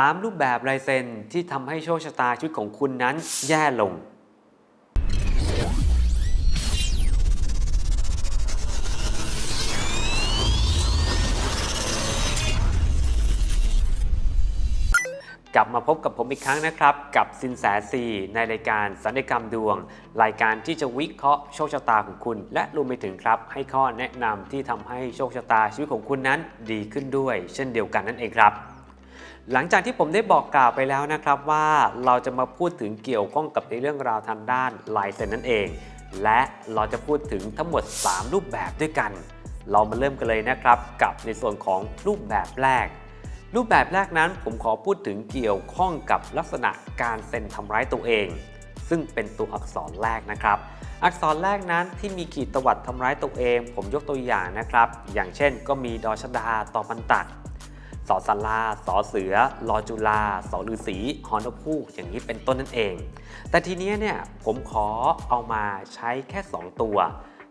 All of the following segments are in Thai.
3 รูปแบบลายเซ็นที่ทำให้โชคชะตาชีวิตของคุณนั้นแย่ลง กลับมาพบกับผมอีกครั้งนะครับ กับสินแสซีในรายการสัญญกรรมดวง รายการที่จะวิเคราะห์โชคชะตาของคุณ และรวมไปถึงครับ ให้ข้อแนะนำที่ทำให้โชคชะตาชีวิตของคุณนั้นดีขึ้นด้วย เช่นเดียวกันนั่นเองครับ หลังจากที่ผมได้บอกกล่าวไปแล้วนะครับว่าเราจะมาพูดถึงเกี่ยวข้องกับในเรื่องราวทางด้านลายเซ็นนั่นเอง และเราจะพูดถึงทั้งหมด 3 รูปแบบด้วยกัน เรามาเริ่มกันเลยนะครับ กับในส่วนของรูปแบบแรก รูปแบบแรกนั้นผมขอพูดถึงเกี่ยวข้องกับลักษณะการเซ็นทำร้ายตัวเอง ซึ่งเป็นตัวอักษรแรกนะครับ อักษรแรกนั้นที่มีขีดตวัดทำร้ายตัวเอง ผมยกตัวอย่างนะครับ อย่างเช่น ก็มีดอชดาต่อพันตัก สอสาราสอเสือลอจุลาสอฤาษีหอนพูกอย่างนี้เป็นต้นนั่นเอง แต่ทีนี้เนี่ยผมขอเอามาใช้แค่ 2 ตัว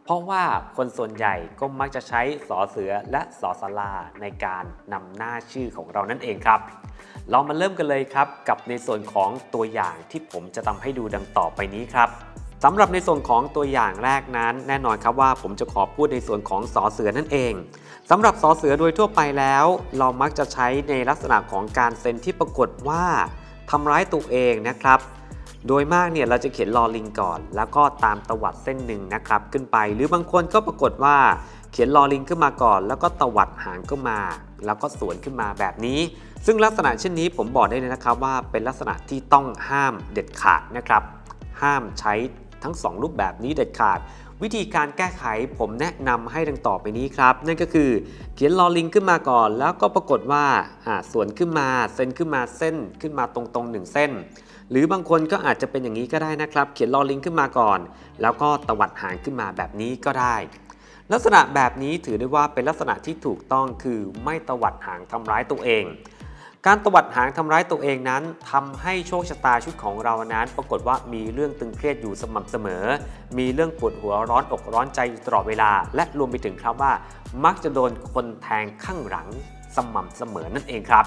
เพราะว่าคนส่วนใหญ่ก็มักจะใช้สอเสือและสอสาราในการนำหน้าชื่อของเรานั่นเองครับ เรามาเริ่มกันเลยครับกับในส่วนของตัวอย่างที่ผมจะทำให้ดูดังต่อไปนี้ครับ สำหรับในส่วนของตัวอย่างแรกนั้น แน่นอนครับว่าผมจะขอพูดในส่วนของสอเสือนั่นเองสำหรับสอเสือโดยทั่วไปแล้ว เรามักจะใช้ในลักษณะของการเซ็นที่ปรากฏว่าทำร้ายตัวเองนะครับ โดยมากเนี่ยเราจะเขียนลอลิงก่อน แล้วก็ตามตวัดเส้นหนึ่งนะครับขึ้นไป หรือบางคนก็ปรากฏว่าเขียนลอลิงขึ้นมาก่อน แล้วก็ตวัดหางขึ้นมา แล้วก็สวนขึ้นมาแบบนี้ ซึ่งลักษณะเช่นนี้ผมบอกได้เลยนะครับว่าเป็นลักษณะที่ต้องห้ามเด็ดขาดนะครับ ห้ามใช้ ทั้ง 2 รูปแบบนี้เด็ดขาด วิธีการแก้ไขผมแนะนำให้ดังต่อไปนี้ครับ นั่นก็คือเขียนลอลิงขึ้นมาก่อน แล้วก็ปรากฏว่าอ่วนขึ้นมาเส้นขึ้นมาเส้นขึ้นมาตรงๆหนึ่งเส้น หรือบางคนก็อาจจะเป็นอย่างนี้ก็ได้นะครับ เขียนลอลิงขึ้นมาก่อน แล้วก็ตวัดหางขึ้นมาแบบนี้ก็ได้ลักษณะแบบนี้ถือได้ว่าเป็นลักษณะที่ถูกต้องคือไม่ตวัดหางทำร้ายตัวเอง การตวัดหางทำร้ายตัวเองนั้นทำให้โชคชะตาชีวิตของเรานั้น ปรากฏว่ามีเรื่องตึงเครียดอยู่สม่ำเสมอ มีเรื่องปวดหัวร้อนอกร้อนใจอยู่ตลอดเวลา และรวมไปถึงครับว่า มักจะโดนคนแทงข้างหลังสม่ำเสมอนั่นเองครับ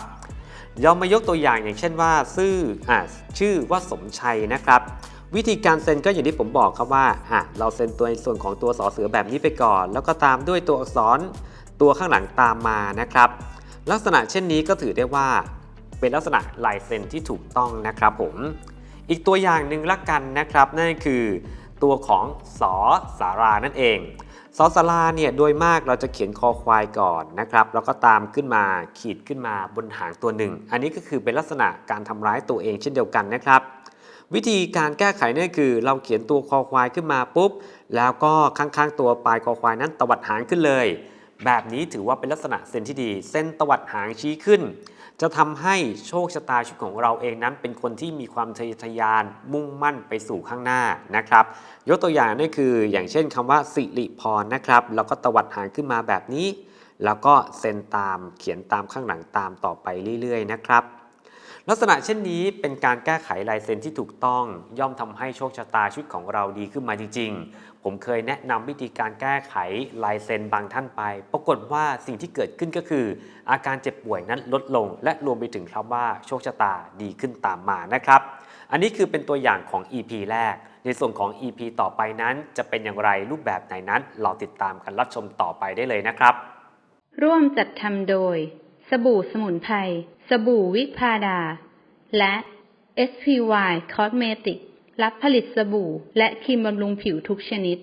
เรามายกตัวอย่างอย่างเช่นว่าชื่ออชื่อว่าสมชัยนะครับ วิธีการเซ็นก็อย่างที่ผมบอกครับว่าเราเซ็นตัวในส่วนของตัวสอเสือแบบนี้ไปก่อน แล้วก็ตามด้วยตัวอักษรตัวข้างหลังตามมานะครับ ลักษณะเช่นนี้ก็ถือได้ว่า เป็นลักษณะลายเซ็นที่ถูกต้องนะครับผม อีกตัวอย่างหนึ่งละกันนะครับ นั่นคือตัวของสอสารานั่นเองสอสาราเนี่ยโดยมากเราจะเขียนคอควายก่อนนะครับแล้วก็ตามขึ้นมาขีดขึ้นมาบนหางตัวหนึ่ง อันนี้ก็คือเป็นลักษณะการทำร้ายตัวเองเช่นเดียวกันนะครับ วิธีการแก้ไขนี่คือ เราเขียนตัวคอควายขึ้นมาปุ๊บ แล้วก็ข้างๆ ตัวปลายคอควายนั้นตวัดหางขึ้นเลย แบบนี้ถือว่าเป็นลักษณะเส้นที่ดี เส้นตวัดหางชี้ขึ้น จะทำให้โชคชะตาชีวิตของเราเองนั้นเป็นคนที่มีความทะเยอทะยานมุ่งมั่นไปสู่ข้างหน้านะครับ ยกตัวอย่างนี่คือ อย่างเช่นคำว่าสิริพรนะครับ แล้วก็ตวัดหางขึ้นมาแบบนี้ แล้วก็เซ็นตามเขียนตามข้างหลังตามต่อไปเรื่อยๆ นะครับ ลักษณะเช่นนี้เป็นการแก้ไขลายเซ็นที่ถูกต้องย่อมทำให้โชคชะตาชีวิตของเราดีขึ้นมาจริง ๆ ผมเคยแนะนำวิธีการแก้ไขลายเซ็นบางท่านไป ปรากฏว่าสิ่งที่เกิดขึ้นก็คือ อาการเจ็บป่วยนั้นลดลง และรวมไปถึงครับว่าโชคชะตาดีขึ้นตามมานะครับ อันนี้คือเป็นตัวอย่างของ EP แรก ในส่วนของ EP ต่อไปนั้นจะเป็นอย่างไรรูปแบบไหนนั้น เราติดตามกันรับชมต่อไปได้เลยนะครับ ร่วมจัดทำโดย บู่สมุนไพร สบู่วิพาดา และ SPY Cosmetic รับผลิตสบู่ และครีมบำรุงผิวทุกชนิด